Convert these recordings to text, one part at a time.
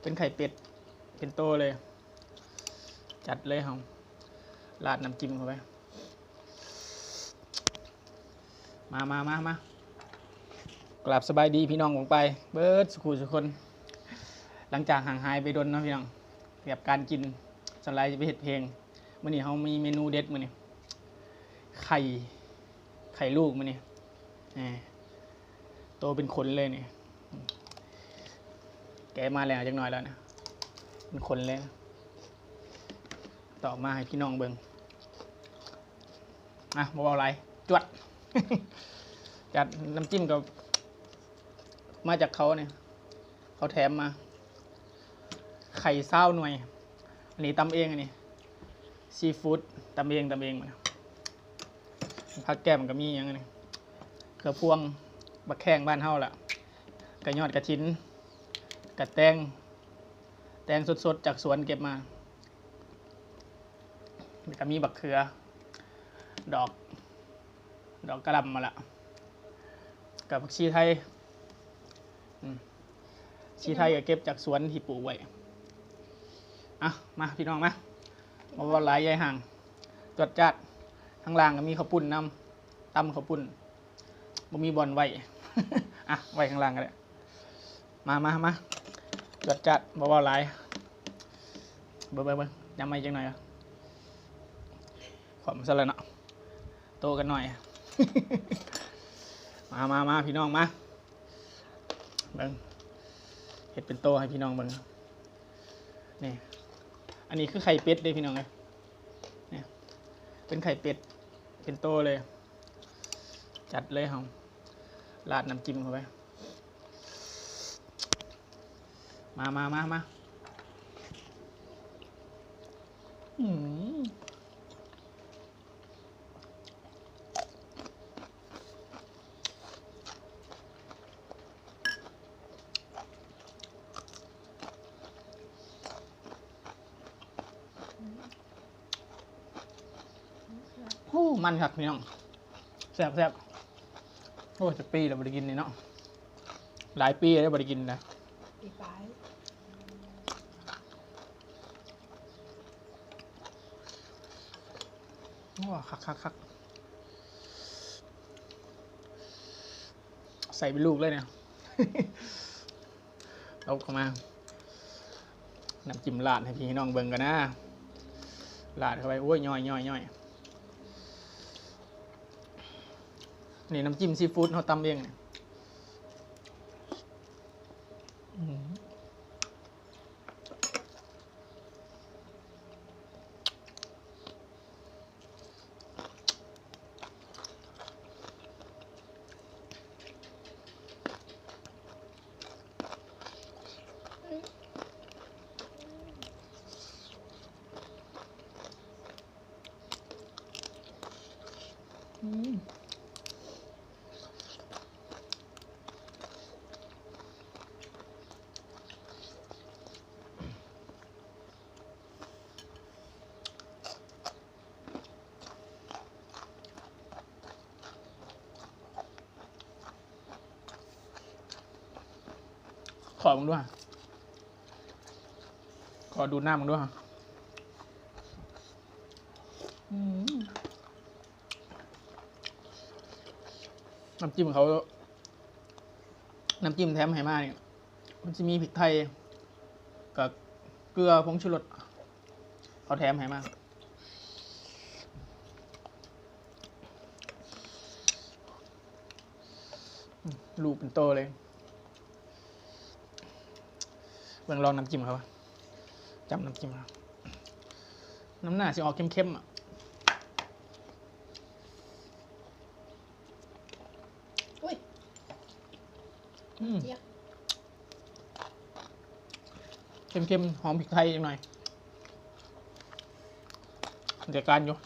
เป็นไข่เป็ด เป็นโตเลย จัดเลยครับราดน้ำจิ้มเข้าไป มามามามา กลับสบายดีพี่น้องของไป เบิร์ดสุขุสุคน หลังจากห่างหายไปโดนนะพี่น้องเกี่ยวกับการกินสไลด์จะไปเห็ดเพลงมื่อนี้เขามีเมนูเด็ดมื่อนี้ไข่ ไข่ลูกมื่อนี้โตเป็นขนเลยเนี่ย มาแล้วจังหน่อยแล้วนะเป็นขนเลยต่อมาให้พี่น้องเบิงอะมาเอาอะไรจวด จัดน้ำจิ้มกับ มาจากเขาเนี่ย เขาแถมมา ไข่เศร้าหน่วย อันนี้ตำเองอันนี้ซีฟู้ดตำเองตำเองมันผักแก้มก็มีอย่างนี้กระพวงบักแข้งบ้านเฮาล่ะกระยอดกระชิ้น กระแตง แตงสดๆ จากสวนเก็บมาแล้วก็มีบักเขือ ดอก ดอกกระลำมาละ กับผักชีไทยชีไทยก็เก็บจากสวนที่ปลูกไว้ อะ มาพี่น้องมามาว่าหลายยายห่างจดจัดข้างล่างก็มีข้าวปุ้นนำตำข้าวปุ้นบ่มีบอลไว้ อะ ไว้ข้างล่างก็ได้ มามามา จดจัดบ่ว่หลายเบิ่งเบิ่งเบิ่งยำไม่จังหน่อยขอมซะแล้วเนาะโตกันหน่อย มามามาพี่น้องมาเบิ่งเห็ดเป็นโตให้พี่น้องเบิ่งนี่อันนี้คือไข่เป็ดเลยพี่น้องเลยเนี่ยเป็นไข่เป็ดเป็นโตเลย จัดเลยครับราดน้ำจิ้มเข้าไป มามามามาอืมโอ้มันครับพี่น้องแซ่บแซ่บโอ้จะปีแล้วบริกินนี่เนาะหลายปีแล้วบริกินนะ ปีปลาย ว้าคักคักคักใส่เป็นลูกเลยเนี่ยเอาเข้ามาน้ำจิ้มราดให้พี่น้องเบิ่งกันนะราดเข้าไปโอ้ยย่อยย่อยย่อยนี่น้ำจิ้มซีฟู้ดเขาตำเองเนี่ย ขอมึงด้วย ขอดูหน้ามึงด้วยน้ำจิ้มเขา น้ำจิ้มแถมให้มาเนี่ย มันจะมีพริกไทย กับเกลือผงชูรสเขาแถมให้มาลูกเป็นโตเลย เบิ่งลองน้ำจิ้มเขาปะจำน้ำจิ้มเขาน้ำหน้าสิออกเข้มๆอะอุ้ยอืมเจี๊ยบเข้มๆ หอมพริกไทยอีกหน่อยเดี๋ยวการอยู่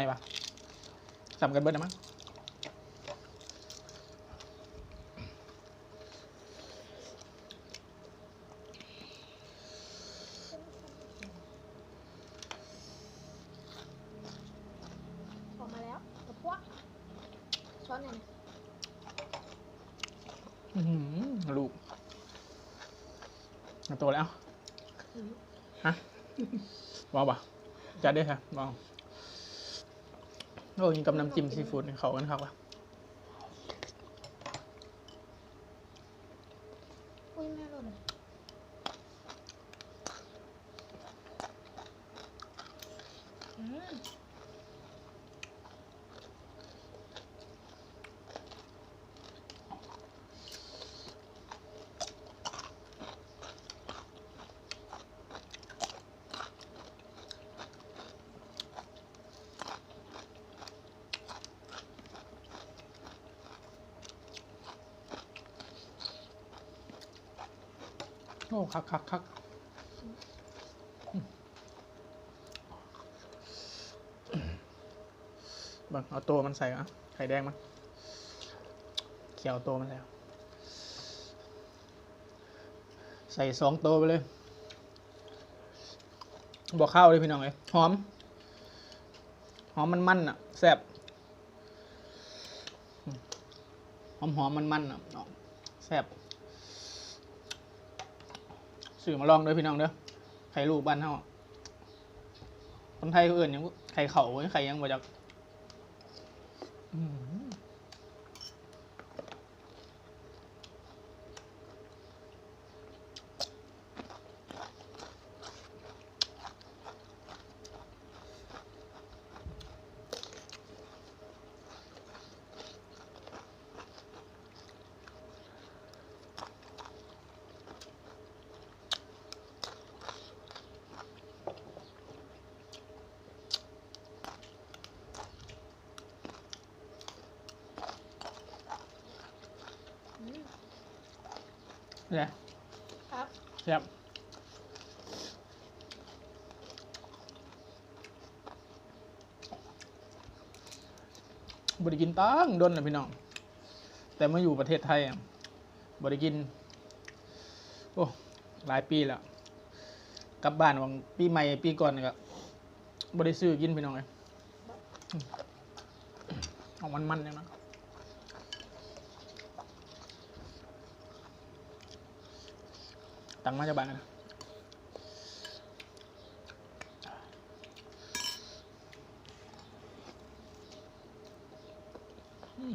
ไงวะสักันเบิร์ดนะมั้งออกมาแล้วกระพวกช้อนไหนอื้อลูกตแล้ว ฮะว้าวปะจัดได้ค่ะว้าว โอ้ยิงกับน้ำจิ้มซีฟู้ดเขากันครับว่ะอุ้ยแม่หล่นอืม คักคักคักบังเอาตัวมันใส่อะไข่แดงมันเขียวตัวมันแล้วใส่สองตัวไปเลย บอกข้าวเลยพี่น้องเลยหอม หอมมันมันอะแซ่บหอมหอมมันมันอะแซ่บ สื่อมาลองด้วยพี่น้องเด้อไข่ลูกบ้านเฮาคนไทยเขาเอื่นยังไข่เขาไข่ยังบ่จักอื้อหือ เนี่ยครับแซ่บบริกินตั้งดนนะพี่น้อง แต่มาอยู่ประเทศไทยอะบริกิน โอ้หลายปีแล้วกลับบ้านวังปีใหม่ปีก่อนนี่ก็บริซื้อกินพี่น้องเลยอืมเอามันๆเนี่ยนะ ตังมาจากบ้านนะอืม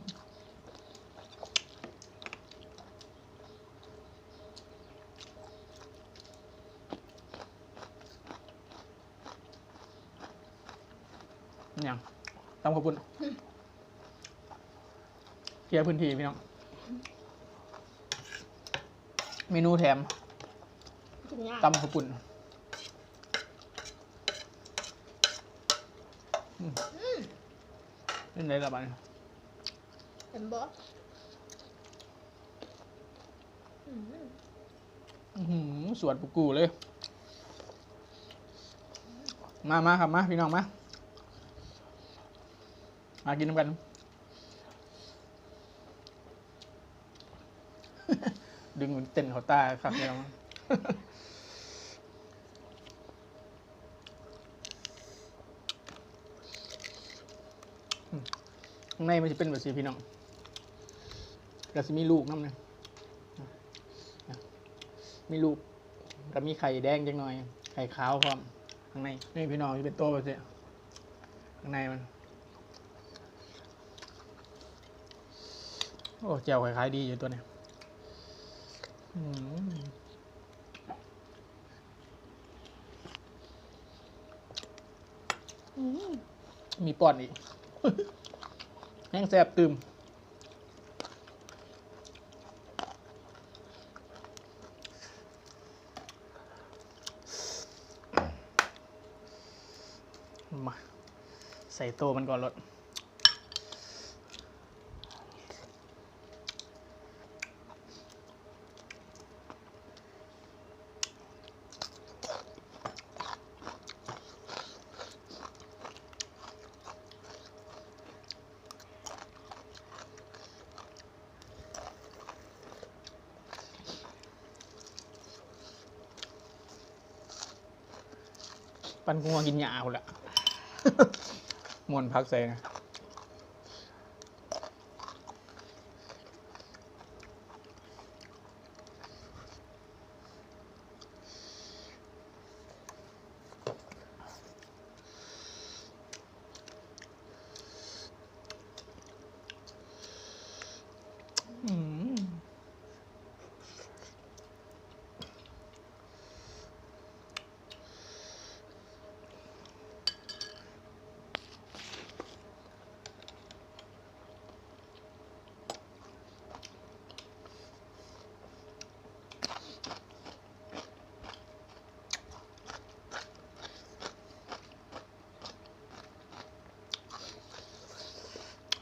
เนี่ยตำขอบคุณเคลียร์พื้นที่พี่น้อง เมนูแถม กินยากตำข้าวปุ่นอืมเป็นไรละบ้านเห็นบ่อืมอื้อหือสวนปุกกูเลย มามาครับมาพี่น้องมา มากินน้ำกัน ดึงเหมือนเต้นเขาตาครับพี่น้อง ข้างในมันจะเป็นแบบสีพี่น้องแล้วจะมีลูกน้ำนึงมีลูกแล้วมีไข่แดงจังหน่อย ไข่ขาวพร้อมข้างในนี่พี่น้องจะเป็นโตแบบนี้ข้างในมัน โอ้เจียวคล้ายๆดีอยู่ตัวเนี้ยมมีป้อนอีก แห้งแซบตื่มมาใส่โตวมันก่อนรถ ปันงัวกินหยาเอาละ มวนพักใส่นะ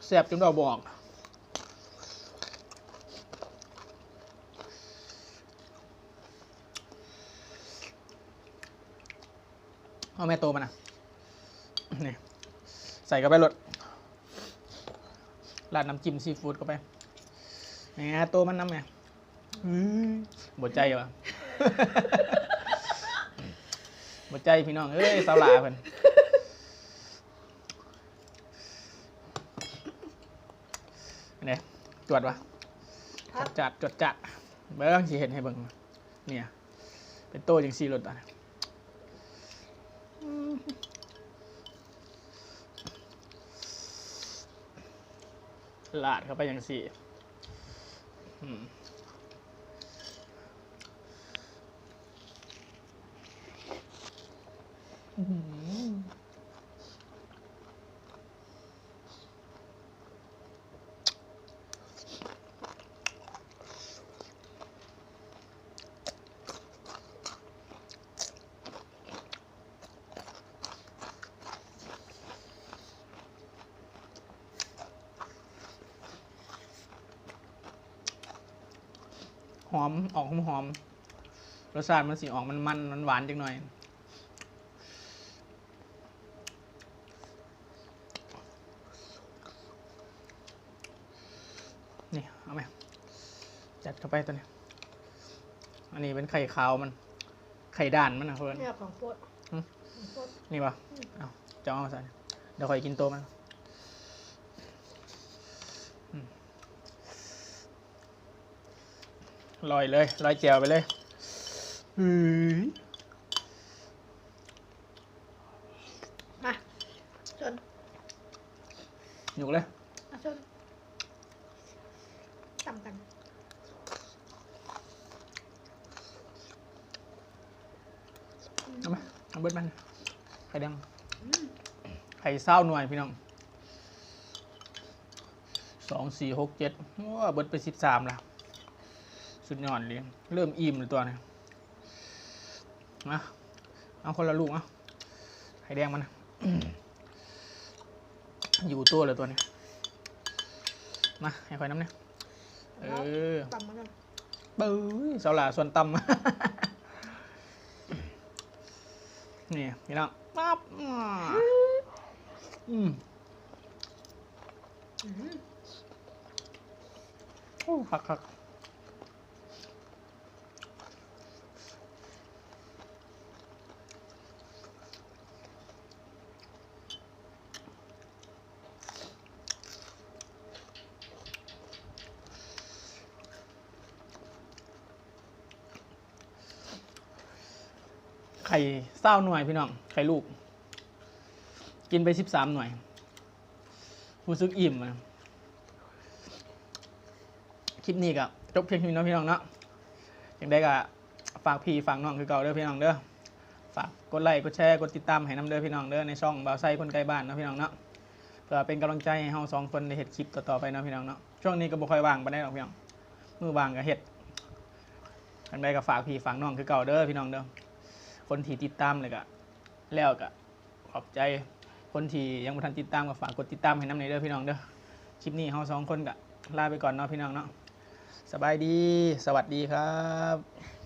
แซ่บจนเราบอกเอาแม่โตมานะนี่ใส่เข้าไปรดราดน้ำจิ้มซีฟู้ดเข้าไปแหมโตมันน้ำไงอื้อบดใจวะบดใจพี่น้อง เอ้ยสาวหลาเพิ่นเนี่ย จวดวะครับจัดจดจัดเบิ้งสิเห็นให้เบิ้งเนี่ย เป็นโตจังซีรถอะลาดเข้าไปอย่างสี่อืมอื้อหือ หอมออกหอมหอมๆรสชาติมันสีออกมันมันมันหวานจังหน่อย นี่เอาไหมจัดเข้าไปตัวนี้ อันนี้เป็นไข่ขาวมัน ไข่ด่านมันนะเพื่อนเนี่ยของโปรดอืมของโปรดนี่ปะเอาจะเอามาใส่เดี๋ยวคอยกินโตวมันอืม ลอยเลยลอยแจวไปเลยอือมาชนหยุกเลยมาชนตำกันเอาไหมเอาเบิดมันไข่แดงไข่เศร้าหน่วยพี่น้องสองสี่หกเจ็ดว้าเบิดไปสิบสามละ สุดยอดเลยเริ่มอิ่มเลยตัวนี้นะเอาคนละลูกเอาไข่แดงมันนะอยู่ตัวเลยตัวนี้มาให้คอยน้ำเนี่ยเออตำมากันปื้ยสาวหลาส่วนต่ำนี่พี่น้องปั๊บอ่าอืมอืมโอ้คักคัก ข่เศร้าหน่วยพี่น้อง ไข่ลูก กินไปสิบสามหน่วยรู้สึกอิ่มอะคลิปนี้ก็จบเพียงเท่านี้นะพี่น้องเนาะอย่างได้ก็ฝากพี่ฝากน้องคือเก่าเด้อพี่น้องเด้อฝากกดไลค์กดแชร์กดติดตามให้น้ำเด้อพี่น้องเด้อในช่องบ่าวไส้คนใกลบ้านเนาะพี่น้องเนาะเพื่อเป็นกำลังใจให้เฮาสองคนได้เฮ็ดคลิปต่อๆไปเนาะพี่น้องเนาะช่วงนี้ก็บ่ค่อยว่างปานใดหรอกพี่น้องมือว่างก็เฮ็ดอย่างใดก็ฝากพี่ฝากน้องคือเก่าเด้อพี่น้องเด้อ คนที่ติดตามเลยก็แล้วก็ขอบใจคนที่ยังบ่ทันติดตามก็ฝากกดติดตามให้น้ำในเด้อพี่น้องเด้อคลิปนี้เฮาสองคนก็ลาไปก่อนเนาะพี่น้องเนาะสบายดี สวัสดีครับ